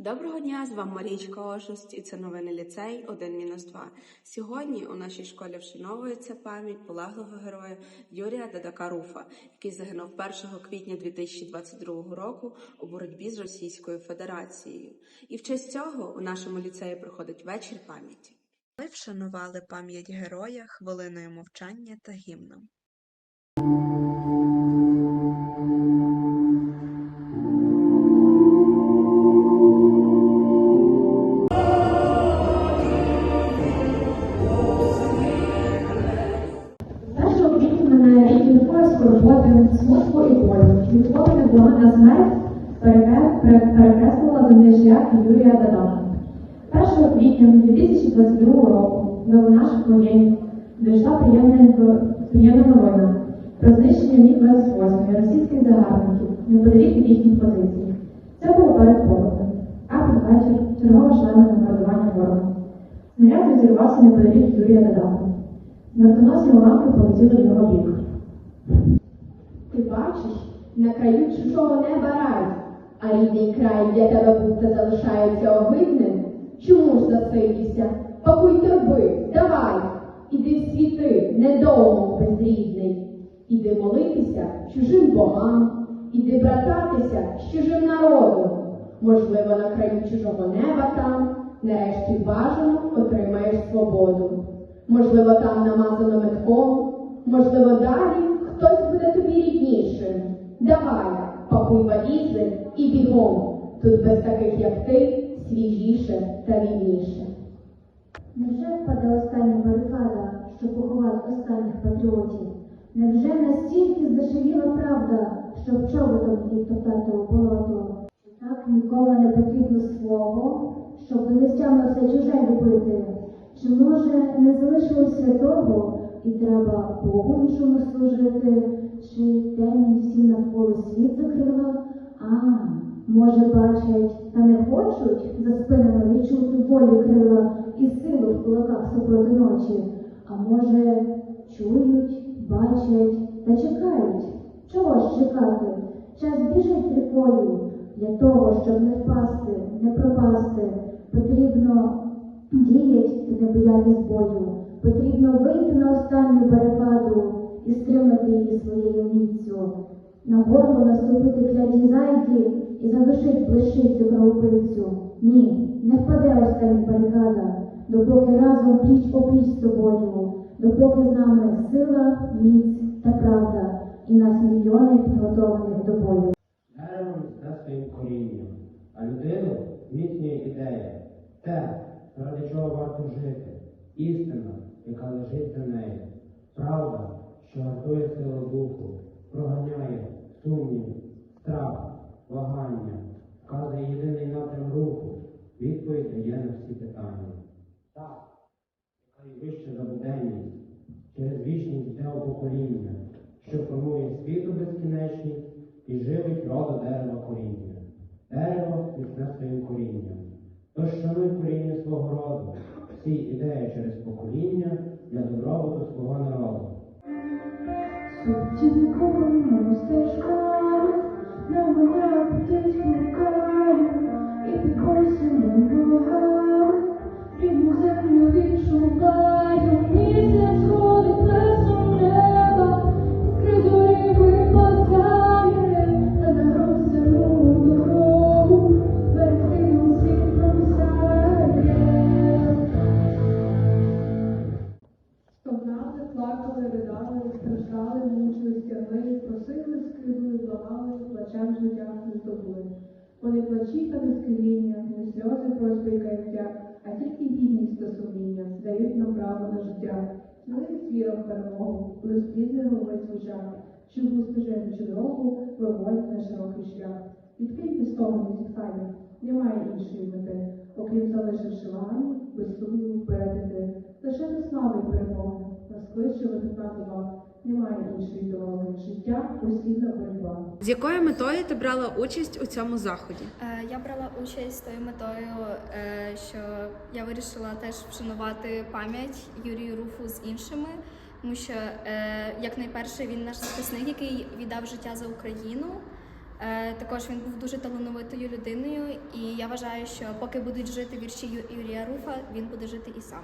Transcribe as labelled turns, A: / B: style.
A: Доброго дня, з вами Марічка Ошуст, і це новини ліцей 1-2. Сьогодні у нашій школі вшановується пам'ять полеглого героя Юрія Дадака Руфа, який загинув 1 квітня 2022 року у боротьбі з Російською Федерацією. І в честь цього у нашому ліцеї проходить вечір пам'яті. Ми вшанували пам'ять героя хвилиною мовчання та гімном.
B: Скорботи, смутку і болю. Відколи невдована смерть переке- пере- перекреслила земний шлях Юрія Дадона. 1 квітня 2022 року до наших воєнів дійшла приємна, новина про знищення Міг-28 російських загарбників неподалік від їхніх позицій. Це було перед полуднем, а під вечір чергова члена бомбардування ворога. Снаряд розірвався неподалік Юрія Дадона. Смертоносні уламки полетіли в його бік.
C: Ти бачиш, на краю чужого неба рай, а рідний край для тебе будто залишається огидним. Чому ж засидівся? Пакуй торби, давай, іди в світи, недовго безрідний. Іди молитися чужим богам, іди брататися з чужим народом. Можливо, на краю чужого неба там, нарешті бажано отримаєш свободу. Можливо, там намазано метком, можливо, далі хтось буде тобі ріднішим. Давай, пакуй валізи і бігом. Тут без таких, як ти, свіжіше та вільніше.
B: Невже впаде остання барикада, що поховать останніх патріотів? Невже настільки здешевіла правда, щоб чоботом їх топтати у болото? Так нікому не потрібно свого, щоб листями все чуже любити. Чи може не залишилось святого і треба Богу іншому служити? Чи темінь всі навколо світ закрила? А, може, бачать, та не хочуть за спинами відчути волю крила і силу в кулаках супроти ночі. А може, чують, бачать та чекають. Чого ж чекати? Час біжить рікою. Для того, щоб не впасти, не пропасти, потрібно діять і не боятись бою. Потрібно вийти на останню барикаду і стримати її своєю міцю. На горло наступити клятій зайді і задушить блищицю кровопивцю. Ні, не впаде остання барикада, допоки разом пліч опліч з тобою, допоки з нами сила, міць та правда, і нас мільйони підготованих до бою.
D: Дерево росте своїм корінням, а людину зміцнює ідея. Те, заради чого варто жити, істина, яка лежить за нею, правда, що гартує силу духу, проганяє сумнів, страх, вагання, вказує єдиний напрям руху, відповідь дає на всі питання. Так, яка й вище за буденність, через вічність у покоління, що формує світу безкінечність і живить роду дерева коріння. Дерево міцне своїм корінням. Тож шануй коріння свого роду, всі ідеї через покоління для добробуту свого народу.
B: Сутінком стежками на мене птиць пускає, і під босими ногами рідну землю відшукаю.
E: Плачем життя не здобули. Вони плачі та не скріння, не сльози просьби і каяття, а тільки гідність та сумління дають нам право на життя. Сміливість віра в перемогу, головить в очах, що в стежину чи дорогу виводять на широкий шлях. Відкиньте стогну зітхання, немає іншої мети, окрім залишивши вагання, без сумніву вперед. Лише до слави перемоги кличе вихідна доба. Немає іншої дороги. Життя постійна боротьба.
A: З якою метою ти брала участь у цьому заході?
F: Е, Я брала участь з тою метою, е, що я вирішила теж вшанувати пам'ять Юрію Руфу з іншими, тому що, е, як найперше, він наш захисник, який віддав життя за Україну. Е, Також він був дуже талановитою людиною, і я вважаю, що поки будуть жити вірші Юрія Руфа, він буде жити і сам.